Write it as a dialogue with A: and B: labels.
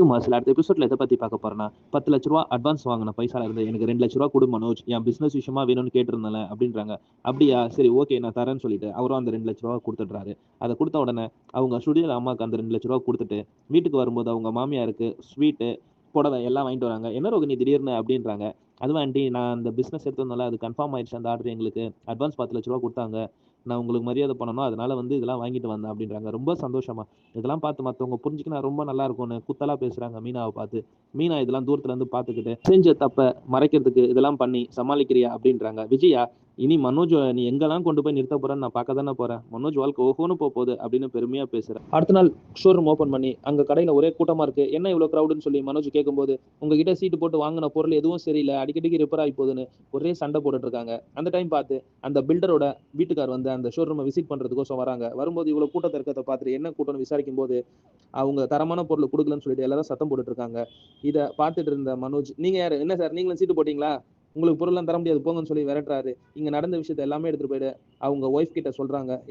A: மாசில் அடுத்த எபிசோட்ல எதை பத்தி பார்க்க போறேன்னா பத்து லட்ச ரூபா அட்வான்ஸ் வாங்கின பைசால இருந்து எனக்கு ரெண்டு லட்ச ரூபா கொடு மனோஜ். என் பிசினஸ் விஷயமா வேணும்னு கேட்டிருந்தேன் அப்படின்றாங்க. அப்படியா? சரி ஓகே நான் தரேன்னு சொல்லிட்டு அவரும் அந்த ரெண்டு லட்ச ரூபா கொடுத்துட்றாரு. அதை கொடுத்த உடனே அவங்க ஸ்டுடியோல அம்மாவுக்கு அந்த ரெண்டு லட்ச ரூபா கொடுத்துட்டு வீட்டுக்கு வரும்போது அவங்க மாமியாருக்கு ஸ்வீட்டு புடவை எல்லாம் வாங்கிட்டு வராங்க. என்ன ரோகிணி திடீர்னு? அப்படின்றாங்க. அது ஆண்டி நான் அந்த பிஸ்னஸ் எடுத்ததுனால அது கன்ஃபார்ம் ஆயிடுச்சு. அந்த ஆர்டர் எங்களுக்கு அட்வான்ஸ் பத்து லட்ச ரூபா கொடுத்தாங்க. நான் உங்களுக்கு மரியாதை பண்ணணும் அதனால வந்து இதெல்லாம் வாங்கிட்டு வந்தேன் அப்படின்றாங்க. ரொம்ப சந்தோஷமா. இதெல்லாம் பார்த்து மற்றவங்க புரிஞ்சுக்கினா ரொம்ப நல்லா இருக்கும்னு குத்தலா பேசுறாங்க மீனாவை பார்த்து. மீனா இதெல்லாம் தூரத்துல இருந்து பார்த்துக்கிட்டு செஞ்ச தப்ப மறைக்கிறதுக்கு இதெல்லாம் பண்ணி சமாளிக்கிறியா அப்படின்றாங்க. விஜயா இனி மனோஜ் நீ எங்கெல்லாம் கொண்டு போய் நிறுத்த போறேன்னு நான் பார்க்க தானே போறேன். மனோஜ் வாழ்க்கை ஓஹோன்னு போக போகுது அப்படின்னு பெருமையா பேசுறேன் அடுத்த நாள் ஷோரூம் ஓப்பன் பண்ணி அங்க கடையில ஒரே கூட்டமா இருக்கு. என்ன இவ்வளவு கிரௌடுன்னு சொல்லி மனோஜ் கேட்கும்போது உங்ககிட்ட சீட்டு போட்டு வாங்கின பொருள் எதுவும் சரியில்லை. அடிக்கடிக்கு ரிப்பேர் ஆகி போகுதுன்னு ஒரே சண்டை போட்டுட்டு இருக்காங்க. அந்த டைம் பார்த்து அந்த பில்டரோட வீட்டுக்கார் வந்து அந்த ஷோரூமை விசிட் பண்றதுக்கோசம் வராங்க. வரும்போது இவ்வளவு கூட்டத்தை இருக்கிறத பார்த்துட்டு என்ன கூட்டம்னு விசாரிக்கும் போது அவங்க தரமான பொருள் கொடுக்கலன்னு சொல்லிட்டு எல்லாரும் சத்தம் போட்டுட்டு இருக்காங்க. இதை பார்த்துட்டு இருந்த மனோஜ் நீங்க யாரு? என்ன சார்? நீங்களும் சீட்டு போட்டீங்களா? உங்களுக்கு பொருள்லாம் தர முடியாது போங்கன்னு சொல்லி விரட்டுறாரு. இங்க நடந்த விஷயத்த எல்லாமே எடுத்துட்டு போயிடு. அவங்க ஒய்ஃப் கிட்ட சொல்றாங்க.